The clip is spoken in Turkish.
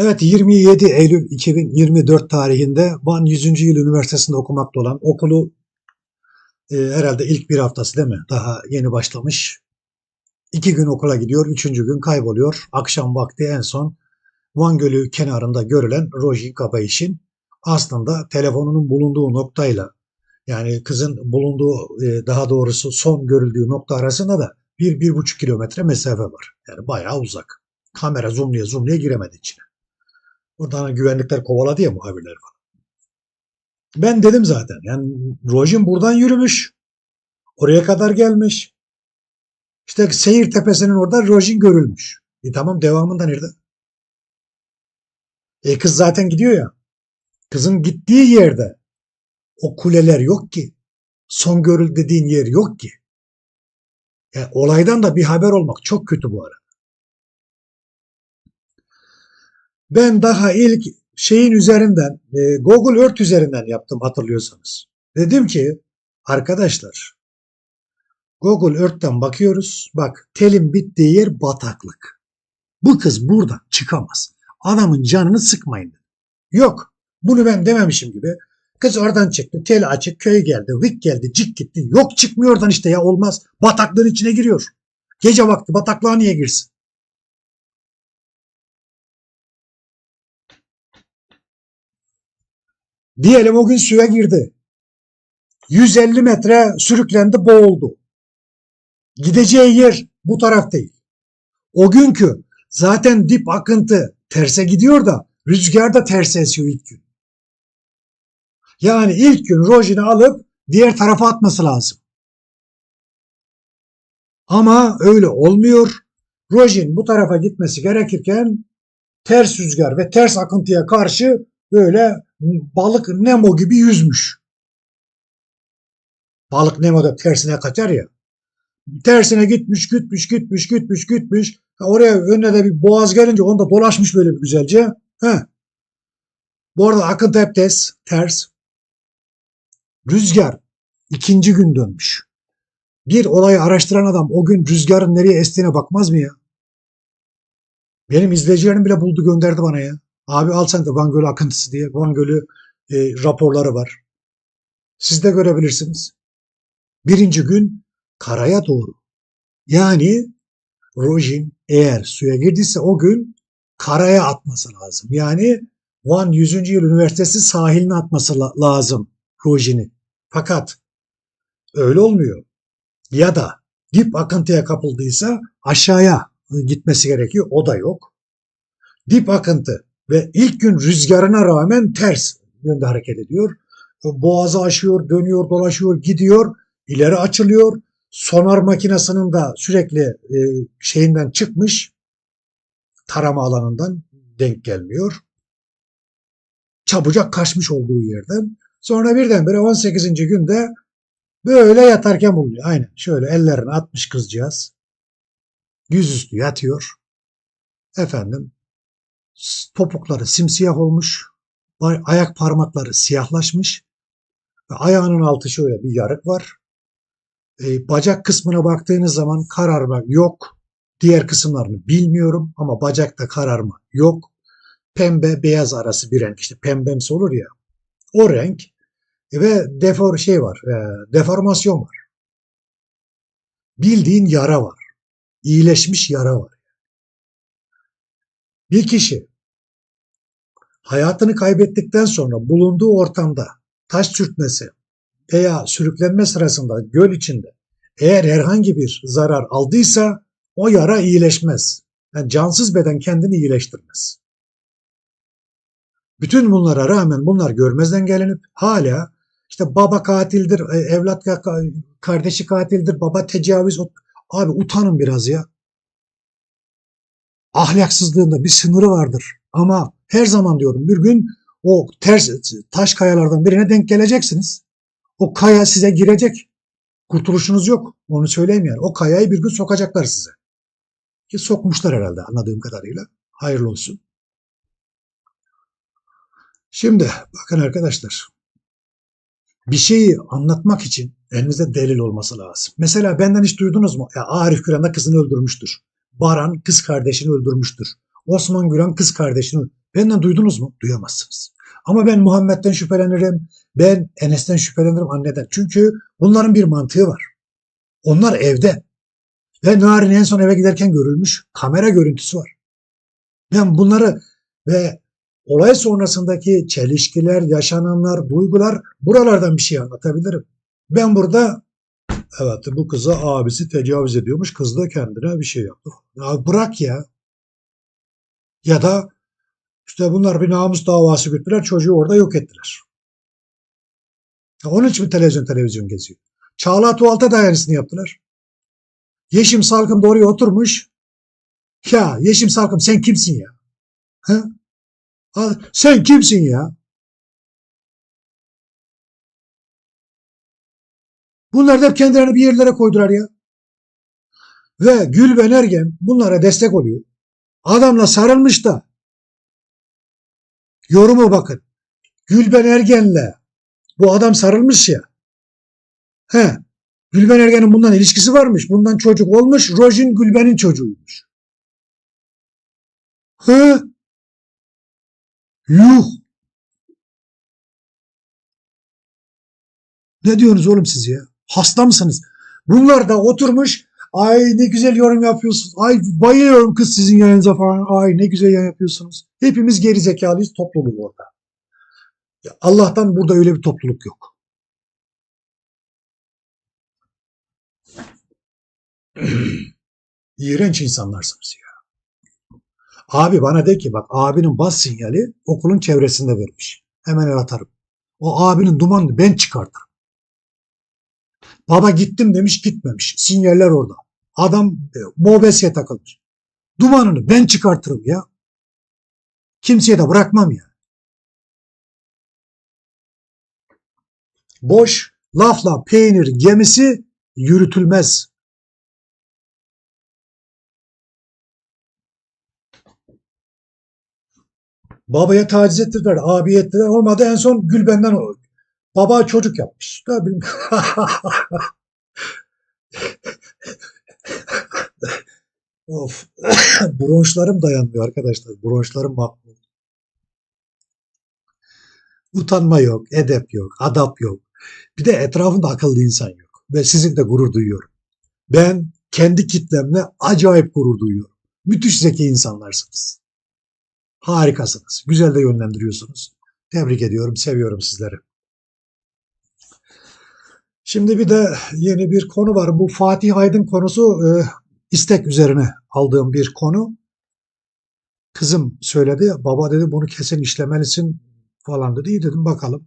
Evet 27 Eylül 2024 tarihinde Van 100. Yıl Üniversitesi'nde okumakta olan okulu e, herhalde ilk bir haftası değil mi? Daha yeni başlamış. İki gün okula gidiyor, üçüncü gün kayboluyor. Akşam vakti en son Van Gölü kenarında görülen Rojin Kabayiş'in aslında telefonunun bulunduğu noktayla yani kızın bulunduğu e, daha doğrusu son görüldüğü nokta arasında da bir, bir buçuk kilometre mesafe var. Yani bayağı uzak. Kamera zoomluya zoomluya giremedi içine. Oradan güvenlikler kovaladı ya muhabirler falan. Ben dedim zaten yani Rojin buradan yürümüş. Oraya kadar gelmiş. İşte seyir tepesinin orada Rojin görülmüş. E tamam devamında nerede? E kız zaten gidiyor ya. Kızın gittiği yerde o kuleler yok ki. Son görül dediğin yer yok ki. Yani olaydan da bir haber olmak çok kötü bu ara. Ben daha ilk şeyin üzerinden, e, Google Earth üzerinden yaptım hatırlıyorsanız. Dedim ki arkadaşlar Google Earth'ten bakıyoruz. Bak telin bittiği yer bataklık. Bu kız buradan çıkamaz. Adamın canını sıkmayın. Yok. Bunu ben dememişim gibi. Kız oradan çıktı. Tel açık. Köy geldi. Vik geldi. Cik gitti. Yok çıkmıyor oradan işte ya olmaz. Bataklığın içine giriyor. Gece vakti bataklığa niye girsin? Diyelim o gün suya girdi. 150 metre sürüklendi boğuldu. Gideceği yer bu taraf değil. O günkü zaten dip akıntı terse gidiyor da rüzgar da terse esiyor ilk gün. Yani ilk gün rojini alıp diğer tarafa atması lazım. Ama öyle olmuyor. Rojin bu tarafa gitmesi gerekirken ters rüzgar ve ters akıntıya karşı böyle balık Nemo gibi yüzmüş. Balık Nemo da tersine kaçar ya. Tersine gitmiş, gitmiş, gitmiş, gitmiş, gitmiş. Oraya önüne de bir boğaz gelince onda dolaşmış böyle bir güzelce. He. Bu arada akıntı hep ters. ters. Rüzgar ikinci gün dönmüş. Bir olayı araştıran adam o gün rüzgarın nereye estiğine bakmaz mı ya? Benim izleyicilerim bile buldu gönderdi bana ya. Abi al sen de Van Gölü akıntısı diye. Van Gölü e, raporları var. Siz de görebilirsiniz. Birinci gün karaya doğru. Yani Rojin eğer suya girdiyse o gün karaya atması lazım. Yani Van 100. Yıl Üniversitesi sahiline atması la- lazım Rojin'i. Fakat öyle olmuyor. Ya da dip akıntıya kapıldıysa aşağıya gitmesi gerekiyor. O da yok. Dip akıntı ve ilk gün rüzgarına rağmen ters yönde hareket ediyor. Boğazı aşıyor, dönüyor, dolaşıyor, gidiyor, ileri açılıyor. Sonar makinesinin de sürekli e, şeyinden çıkmış, tarama alanından denk gelmiyor. Çabucak kaçmış olduğu yerden. Sonra birdenbire 18. günde böyle yatarken bulunuyor. Aynen şöyle ellerini atmış kızcağız. Yüzüstü yatıyor. Efendim topukları simsiyah olmuş. Ayak parmakları siyahlaşmış. Ve ayağının altı şöyle bir yarık var. E, bacak kısmına baktığınız zaman kararma yok. Diğer kısımlarını bilmiyorum ama bacakta kararma yok. Pembe beyaz arası bir renk işte pembemsi olur ya. O renk ve defor şey var. E, deformasyon var. Bildiğin yara var. İyileşmiş yara var. Bir kişi hayatını kaybettikten sonra bulunduğu ortamda taş sürtmesi veya sürüklenme sırasında göl içinde eğer herhangi bir zarar aldıysa o yara iyileşmez. Yani cansız beden kendini iyileştirmez. Bütün bunlara rağmen bunlar görmezden gelinip hala işte baba katildir, e, evlat kardeşi katildir, baba tecavüz. Abi utanın biraz ya. Ahlaksızlığında bir sınırı vardır. Ama her zaman diyorum bir gün o ters taş kayalardan birine denk geleceksiniz. O kaya size girecek. Kurtuluşunuz yok. Onu söyleyeyim yani. O kayayı bir gün sokacaklar size. Ki sokmuşlar herhalde anladığım kadarıyla. Hayırlı olsun. Şimdi bakın arkadaşlar. Bir şeyi anlatmak için elinizde delil olması lazım. Mesela benden hiç duydunuz mu? Ya Arif Güran da kızını öldürmüştür. Baran kız kardeşini öldürmüştür. Osman Güran kız kardeşini Benden duydunuz mu? Duyamazsınız. Ama ben Muhammed'den şüphelenirim. Ben Enes'ten şüphelenirim anneden. Çünkü bunların bir mantığı var. Onlar evde. Ve Narin en son eve giderken görülmüş kamera görüntüsü var. Ben bunları ve olay sonrasındaki çelişkiler, yaşananlar, duygular buralardan bir şey anlatabilirim. Ben burada evet bu kıza abisi tecavüz ediyormuş. Kız da kendine bir şey yaptı. Ya bırak ya. Ya da işte bunlar bir namus davası güttüler. Çocuğu orada yok ettiler. Ya Onun için mi televizyon televizyon geziyor? Çağla Tuval'ta da aynısını yaptılar. Yeşim Salkım da oraya oturmuş. Ya Yeşim Salkım sen kimsin ya? Ha, Sen kimsin ya? Bunlar da hep kendilerini bir yerlere koydular ya. Ve Gülben Ergen bunlara destek oluyor. Adamla sarılmış da. Yorumu bakın. Gülben Ergen'le bu adam sarılmış ya. He. Gülben Ergen'in bundan ilişkisi varmış. Bundan çocuk olmuş. Rojin Gülben'in çocuğuymuş. He. Yuh. Ne diyorsunuz oğlum siz ya? Hasta mısınız? Bunlar da oturmuş. Ay ne güzel yorum yapıyorsunuz. Ay bayılıyorum kız sizin yayınıza falan. Ay ne güzel yayın yapıyorsunuz. Hepimiz geri zekalıyız topluluk orada. Ya Allah'tan burada öyle bir topluluk yok. İğrenç insanlarsınız ya. Abi bana de ki bak abinin bas sinyali okulun çevresinde vermiş. Hemen el atarım. O abinin dumanını ben çıkartırım. Baba gittim demiş gitmemiş. Sinyaller orada. Adam e, mobeseye takılmış. Dumanını ben çıkartırım ya. Kimseye de bırakmam ya. Boş lafla peynir gemisi yürütülmez. Babaya taciz ettirdiler, abi ettiler. Olmadı en son Gülben'den. Baba çocuk yapmış. Bileyim. of. Bronşlarım dayanmıyor arkadaşlar. Bronşlarım mahvoldu. Utanma yok, edep yok, adap yok. Bir de etrafında akıllı insan yok. Ve sizinle gurur duyuyorum. Ben kendi kitlemle acayip gurur duyuyorum. Müthiş zeki insanlarsınız. Harikasınız. Güzel de yönlendiriyorsunuz. Tebrik ediyorum, seviyorum sizleri. Şimdi bir de yeni bir konu var. Bu Fatih Aydın konusu e, istek üzerine aldığım bir konu. Kızım söyledi. Baba dedi bunu kesin işlemelisin falan dedi. İyi dedim bakalım.